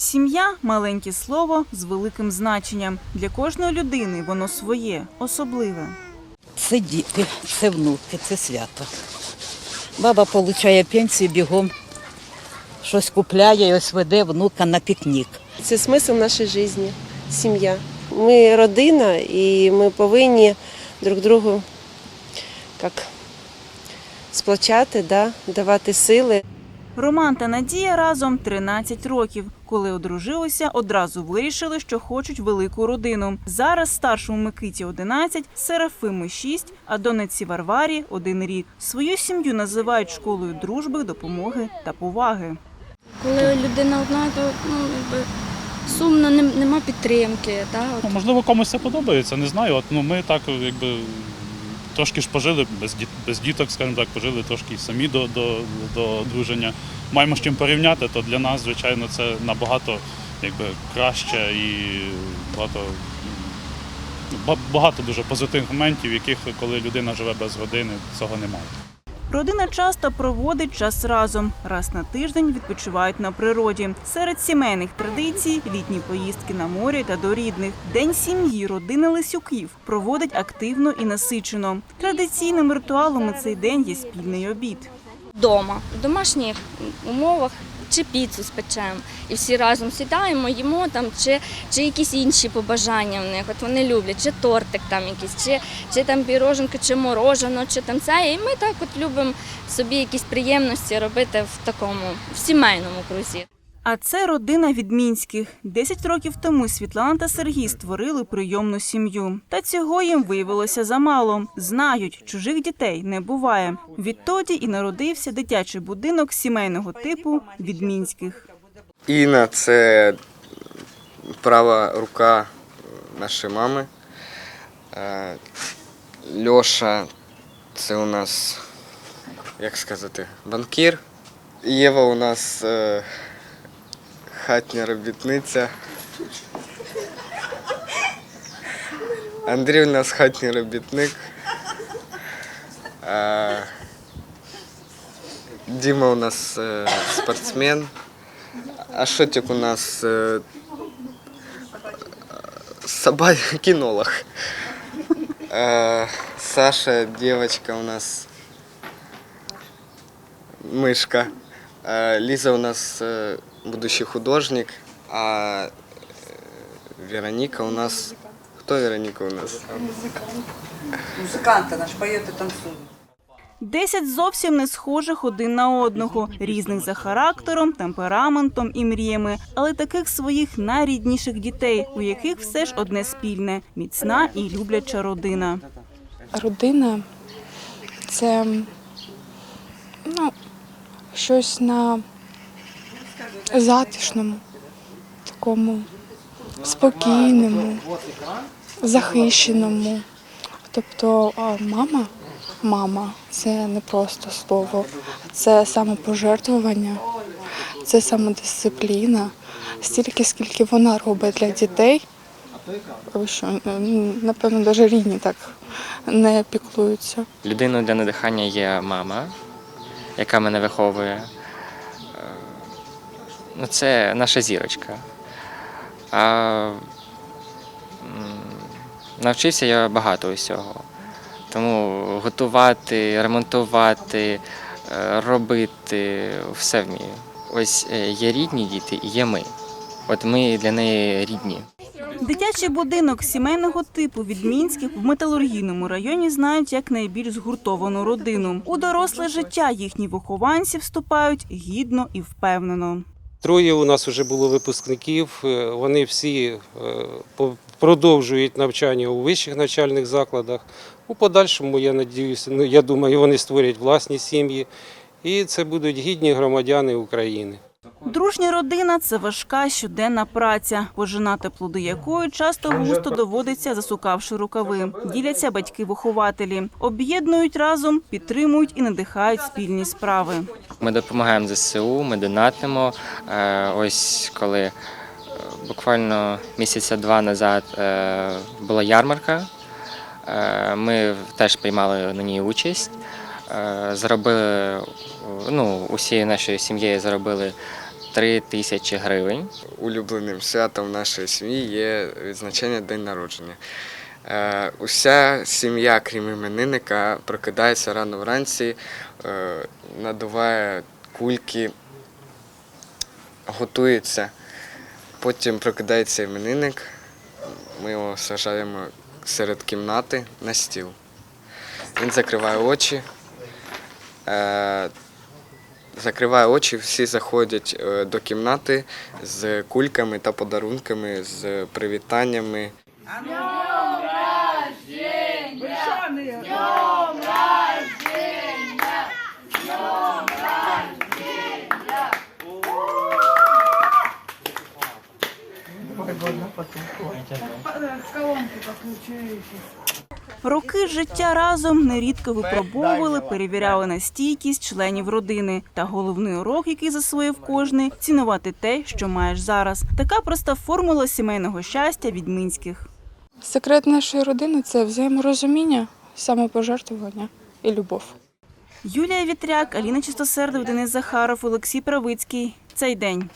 Сім'я маленьке слово з великим значенням. Для кожної людини воно своє, особливе. Це діти, це внуки, це свято. Баба отримує пенсію бігом, щось купляє і ось веде внука на пікнік. Це смисл нашої житті, сім'я. Ми родина і ми повинні друг другу як, сплачати, да, давати сили. Роман та Надія разом 13 років. Коли одружилися, одразу вирішили, що хочуть велику родину. Зараз старшому Микиті 11, Серафиму 6, а донеці Варварі один рік. Свою сім'ю називають школою дружби, допомоги та поваги. Коли людина одна, то ну, якби, сумно, нема підтримки. От Ну, можливо, комусь це подобається, не знаю. От, ну, ми так якби трошки ж пожили без, діт, без діток, скажімо так, пожили трошки самі до, до, до одруження. Маємо з чим порівняти, то для нас, звичайно, це набагато якби, краще і багато, багато дуже позитивних моментів, яких коли людина живе без родини, цього немає. Родина часто проводить час разом. Раз на тиждень відпочивають на природі. Серед сімейних традицій літні поїздки на море та до рідних. День сім'ї родини Лисюків проводить активно і насичено. Традиційним ритуалом у цей день є спільний обід. Вдома, в домашніх умовах чи піцу спечемо. І всі разом сідаємо, їмо там, чи, чи якісь інші побажання в них. От вони люблять, чи тортик там якийсь, чи, чи там піроженка, чи морожено, чи там це. І ми так от любимо собі якісь приємності робити в такому в сімейному крузі. А це родина відмінських. Десять років тому Світлана та Сергій створили прийомну сім'ю. Та цього їм виявилося замало. Знають, чужих дітей не буває. Відтоді і народився дитячий будинок сімейного типу відмінських. Інна це права рука нашої мами. Е, Льоша це у нас, як сказати, банкір. Єва у нас е, хатня робітниця. Андрій у нас хатній робітник. Е, Діма у нас е, спортсмен. А Шотик у нас э, собак кинолог. Э, Саша, девочка у нас мышка. Э, Лиза у нас э, будущий художник. А э, Вероника у нас... Кто Вероника у нас? Музиканти наш поють і танцюють. Десять зовсім не схожих один на одного, різних за характером, темпераментом і мріями, але таких своїх найрідніших дітей, у яких все ж одне спільне міцна і любляча родина. родина це ну, щось на затишному, такому спокійному, захищеному. Тобто мама, мама це не просто слово, це самопожертвування, це самодисципліна. Стільки, скільки вона робить для дітей, що напевно навіть рідні так не піклуються. Людиною для надихання є мама, яка мене виховує. Ну, це наша зірочка. А навчився я багато усього. Тому готувати, ремонтувати, е, робити все вмію. Ось е, є рідні діти і є ми. От ми для неї рідні. Дитячий будинок сімейного типу від Мінських в металургійному районі знають як найбільш згуртовану родину. У доросле життя їхні вихованці вступають гідно і впевнено. Троє у нас вже було випускників. е, Вони всі е, продовжують навчання у вищих навчальних закладах. У подальшому, я надіюся, ну я думаю, вони створять власні сім'ї, і це будуть гідні громадяни України. Дружня родина це важка щоденна праця, пожинати плоди якої часто густо доводиться, засукавши рукави. Діляться батьки-вихователі, об'єднують разом, підтримують і надихають спільні справи. Ми допомагаємо ЗСУ, ми донатимо. Е, Ось коли е, буквально місяця два назад е, була ярмарка, ми теж приймали на ній участь. Заробили, ну, усією нашою сім'єю заробили 3 тисячі гривень. Улюбленим святом нашої сім'ї є відзначення День народження. Е, уся сім'я, крім іменинника, прокидається рано вранці, е, надуває кульки, готується. Потім прокидається іменинник, ми його сажаємо серед кімнати на стіл. Він закриває очі. Закриває очі, всі заходять е, до кімнати з кульками та подарунками, з привітаннями. Роки життя разом нерідко випробовували, перевіряли на стійкість членів родини. Та головний урок, який засвоїв кожний цінувати те, що маєш зараз. Така проста формула сімейного щастя від мінських. Секрет нашої родини це взаєморозуміння, самопожертвування і любов. Юлія Вітряк, Аліна Чистосердов, Денис Захаров, Олексій Правицький. Цей день.